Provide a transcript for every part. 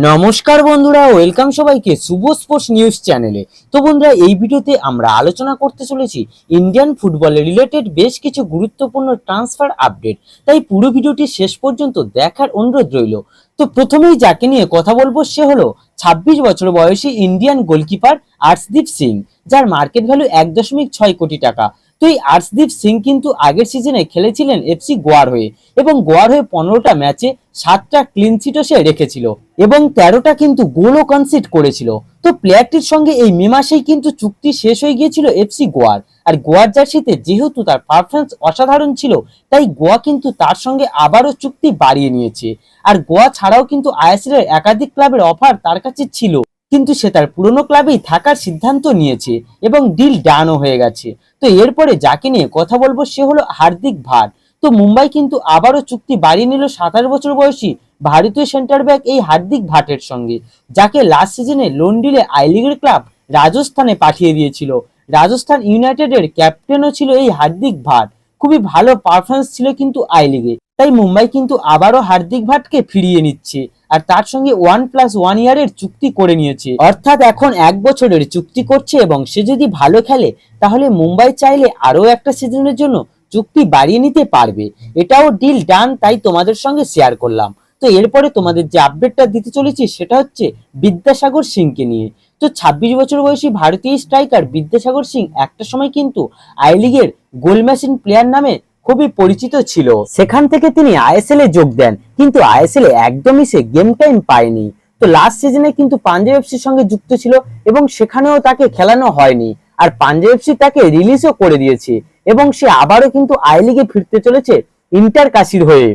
নমস্কার বন্ধুরা, ওয়েলকাম সবাইকে শুভ স্পোর্টস নিউজ চ্যানেলে। তো বন্ধুরা, এই ভিডিওতে আমরা আলোচনা করতে চলেছি ইন্ডিয়ান ফুটবলে রিলেটেড বেশ কিছু গুরুত্বপূর্ণ ট্রান্সফার আপডেট তাই পুরো ভিডিওটি শেষ পর্যন্ত দেখার অনুরোধ রইল। তো প্রথমেই যাকে নিয়ে কথা বলব, সে হলো ছাব্বিশ বছর বয়সী ইন্ডিয়ান গোলকিপার আর্শদীপ সিং, যার মার্কেট ভ্যালু এক দশমিক ছয় কোটি টাকা। তো এই আর্শদীপ সিং কিন্তু আগের সিজনে খেলেছিলেন এফসি গোয়ার হয়ে এবং গোয়ার হয়ে পনেরোটা ম্যাচে সাতটা ক্লিন সিটও সে রেখেছিল এবং তেরোটা কিন্তু গোলও কনসিড করেছিল। তো প্লেয়ারটির সঙ্গে এই মে মাসেই কিন্তু চুক্তি শেষ হয়ে গিয়েছিল এফসি গোয়ার। আর গোয়ার জার্সিতে যেহেতু তার পারফরমেন্স অসাধারণ ছিল, তাই গোয়া কিন্তু তার সঙ্গে আবারও চুক্তি বাড়িয়ে নিয়েছে। আর গোয়া ছাড়াও কিন্তু আইএসএল এর একাধিক ক্লাবের অফার তার কাছে ছিল। কিন্তু সে তার পুরনো ক্লাবেই থাকার সিদ্ধান্ত নিয়েছে এবং ডিল ডানও হয়ে গেছে। তো এরপরে যাকে নিয়ে কথা বলব সে হলো হার্দিক ভাট। তো মুম্বাই কিন্তু আবারও চুক্তি বাড়িয়ে নিল সাতাশ বছর বয়সী ভারতীয় সেন্টার ব্যাক এই হার্দিক ভাটের সঙ্গে, যাকে লাস্ট সিজনে লোন ডিলে আই লিগের ক্লাব রাজস্থানে পাঠিয়ে দিয়েছিল। রাজস্থান ইউনাইটেডের ক্যাপ্টেনও ছিল এই হার্দিক ভাট। খুবই ভালো পারফরমেন্স ছিল কিন্তু আই লিগে তাই মুম্বাই কিন্তু আবারও হার্দিক ভাটকে ফিরিয়ে নিচ্ছে আর তার সঙ্গে ওয়ান প্লাস ওয়ান ইয়ারের চুক্তি করে নিয়েছে। অর্থাৎ এখন এক বছরের চুক্তি করছে এবং সে যদি ভালো খেলে, তাহলে মুম্বাই চাইলে আরও একটা সিজনের জন্য চুক্তি বাড়িয়ে নিতে পারবে। এটাও ডিল ডান তাই তোমাদের সঙ্গে শেয়ার করলাম। তো এরপরে তোমাদের যে আপডেটটা দিতে চলেছি, সেটা হচ্ছে বিদ্যাসাগর সিংকে নিয়ে। তো ছাব্বিশ বছর বয়সী ভারতীয় স্ট্রাইকার বিদ্যাসাগর সিং একটা সময় কিন্তু আই লিগের গোল মেশিন প্লেয়ার নামে খুবই পরিচিত ছিল। সেখান থেকে তিনি আইএসএল এ যোগ দেন, কিন্তু আইএসএল এ একদমই সে গেম টাইম পায়নি। তো লাস্ট সিজনে কিন্তু পাঞ্জাব এফসির সঙ্গে যুক্ত ছিল এবং সেখানেও তাকে খেলানো হয়নি। আর পাঞ্জাব এফসি তাকে রিলিজও করে দিয়েছে এবং সে আবারও কিন্তু আই লিগে ফিরতে চলেছে ইন্টার কাশির হয়ে।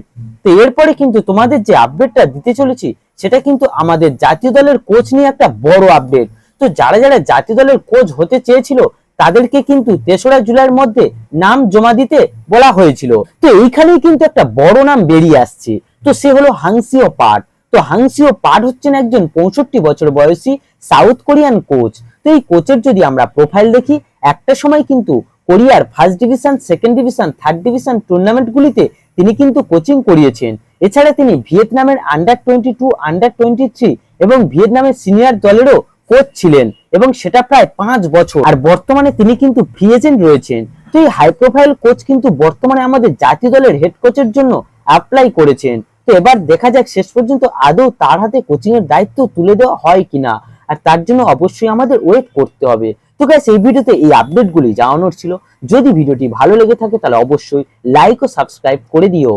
তো এরপরে কিন্তু তোমাদের যে আপডেটটা দিতে চলেছি, সেটা কিন্তু আমাদের জাতীয় দলের কোচ নিয়ে একটা বড় আপডেট তো যারা যারা জাতীয় দলের কোচ হতে চেয়েছিল তাদেরকে কিন্তু তেসরা জুলাইয়ের মধ্যে নাম জমা দিতে বলা হয়েছিল। তো এইখানেই কিন্তু একটা বড় নাম বেরিয়ে আসছে। তো সে হলো হাংসিও পাট। তো হাংসিও পাট হচ্ছেন একজন পঁয়ষট্টি বছর বয়সী সাউথ কোরিয়ান কোচ। তো এই কোচের যদি আমরা প্রোফাইল দেখি, একটা সময় কিন্তু কোরিয়ার first division, second division, third division টুর্নামেন্টগুলিতে তিনি কিন্তু কোচিং করিয়েছেন। এছাড়া তিনি ভিয়েতনামের under twenty two, under twenty three এবং ভিয়েতনামের সিনিয়র দলেরও কোচ ছিলেন। এবং সেটা প্রায় পাঁচ বছর। আর বর্তমানে তিনি কিন্তু ফ্রি এজেন্ট রয়েছেন। তো এই হাই প্রোফাইল কোচ কিন্তু বর্তমানে আমাদের জাতীয় দলের হেড কোচের জন্য অ্যাপ্লাই করেছেন। তো এবার দেখা যাক শেষ পর্যন্ত আদৌ তার হাতে কোচিং এর দায়িত্ব তুলে দেওয়া হয় কিনা। আর তার জন্য অবশ্যই আমাদের ওয়েট করতে হবে। তো গ্যাস এই ভিডিওতে এই আপডেটগুলি জানানোর ছিল। যদি ভিডিওটি ভালো লেগে থাকে তাহলে অবশ্যই লাইক ও সাবস্ক্রাইব করে দিও।